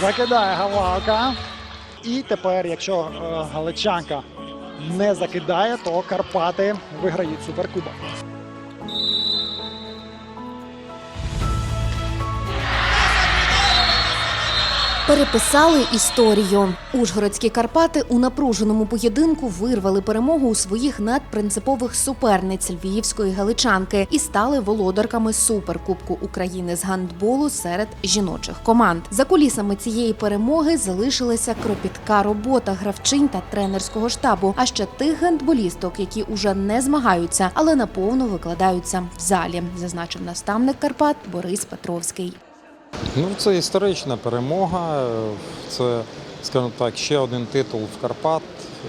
Закидає Гавалка. І тепер, якщо е, Галичанка не закидає, то Карпати виграють суперкубок. Переписали історію. Ужгородські Карпати у напруженому поєдинку вирвали перемогу у своїх надпринципових суперниць львівської галичанки і стали володарками суперкубку України з гандболу серед жіночих команд. За кулісами цієї перемоги залишилася кропітка робота гравчинь та тренерського штабу, а ще тих гандболісток, які уже не змагаються, але наповну викладаються в залі, зазначив наставник Карпат Борис Петровський. Ну, це історична перемога. Це, скажімо так, ще один титул в Карпат,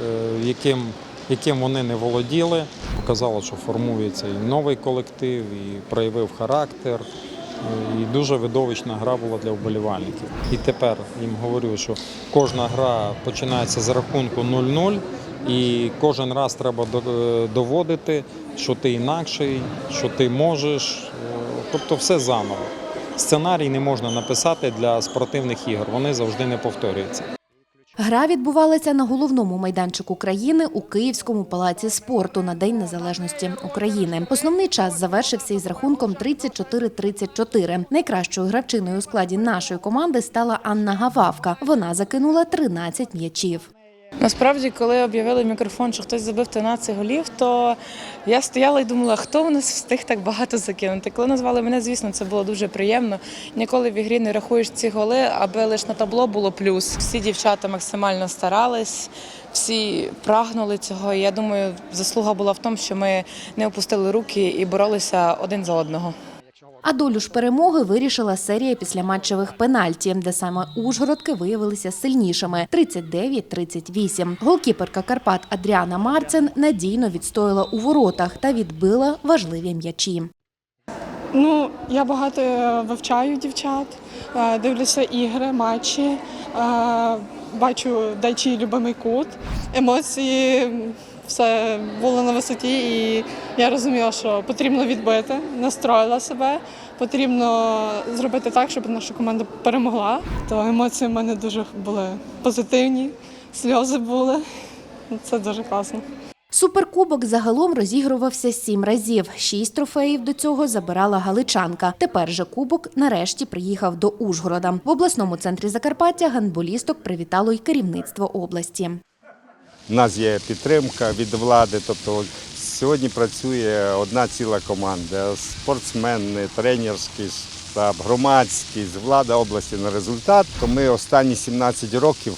е, яким, яким вони не володіли. Показало, що формується і новий колектив, і проявив характер. І дуже видовищна гра була для вболівальників. І тепер їм говорю, що кожна гра починається з рахунку 0-0, і кожен раз треба е, доводити, що ти інакший, що ти можеш. Е, Тобто все заново. Сценарій не можна написати для спортивних ігор, вони завжди не повторюються. Гра відбувалася на головному майданчику країни у Київському палаці спорту на День Незалежності України. Основний час завершився із рахунком 34-34. Найкращою гравчиною у складі нашої команди стала Анна Гававка. Вона закинула 13 м'ячів. Насправді, коли об'явили мікрофон, що хтось забив 13 голів, то я стояла і думала, хто у нас встиг так багато закинути. Коли назвали мене, звісно, це було дуже приємно. Ніколи в ігрі не рахуєш ці голи, аби лише на табло було плюс. Всі дівчата максимально старались, всі прагнули цього. Я думаю, заслуга була в тому, що ми не опустили руки і боролися один за одного. А долю ж перемоги вирішила серія післяматчевих пенальті, де саме Ужгородки виявилися сильнішими 39-38. Голкіперка Карпат Адріана Марцин надійно відстояла у воротах та відбила важливі м'ячі. Ну, я багато е, вивчаю дівчат, е, дивлюся ігри, матчі, е, бачу, чий любимий кут. Емоції, все було на висоті, і я розуміла, що потрібно відбити, настроїла себе. Потрібно зробити так, щоб наша команда перемогла. То емоції в мене дуже були позитивні, сльози були. Це дуже класно. Суперкубок загалом розігрувався сім разів. Шість трофеїв до цього забирала галичанка. Тепер же кубок нарешті приїхав до Ужгорода. В обласному центрі Закарпаття гандболісток привітало й керівництво області. У нас є підтримка від влади. Тобто сьогодні працює одна ціла команда. Спортсмени, тренерський штаб, громадськість, влада області на результат. То ми останні 17 років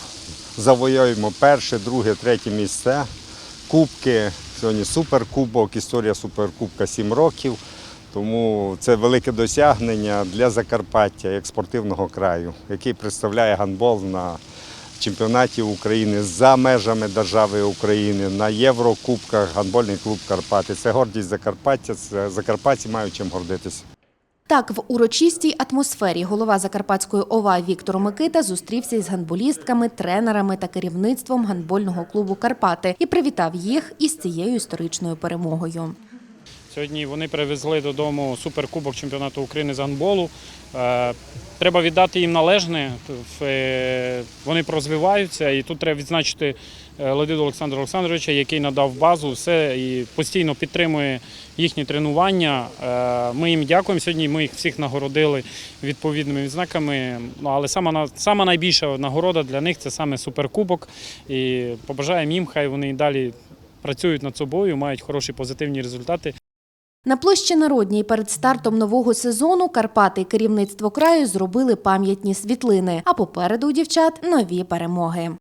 завоюємо перше, друге, третє місце. Кубки. Сьогодні суперкубок, історія суперкубка 7 років. Тому це велике досягнення для Закарпаття як спортивного краю, який представляє гандбол на чемпіонаті України за межами держави України на Єврокубках, гандбольний клуб Карпати. Це гордість Закарпаття. Це Закарпатці мають чим гордитися. Так, в урочистій атмосфері голова Закарпатської ОВА Віктор Микита зустрівся із гандболістками, тренерами та керівництвом гандбольного клубу Карпати і привітав їх із цією історичною перемогою. Сьогодні вони привезли додому суперкубок чемпіонату України з гандболу. Е, Треба віддати їм належне. Е, Вони розвиваються, і тут треба відзначити е, Олександра Олександровича, який надав базу, все і постійно підтримує їхні тренування. Ми їм дякуємо. Сьогодні ми їх всіх нагородили відповідними відзнаками. Ну, але сама, сама найбільша нагорода для них це саме суперкубок. І побажаємо їм, хай вони і далі працюють над собою, мають хороші позитивні результати. На площі Народній перед стартом нового сезону Карпати і керівництво краю зробили пам'ятні світлини. А попереду у дівчат нові перемоги.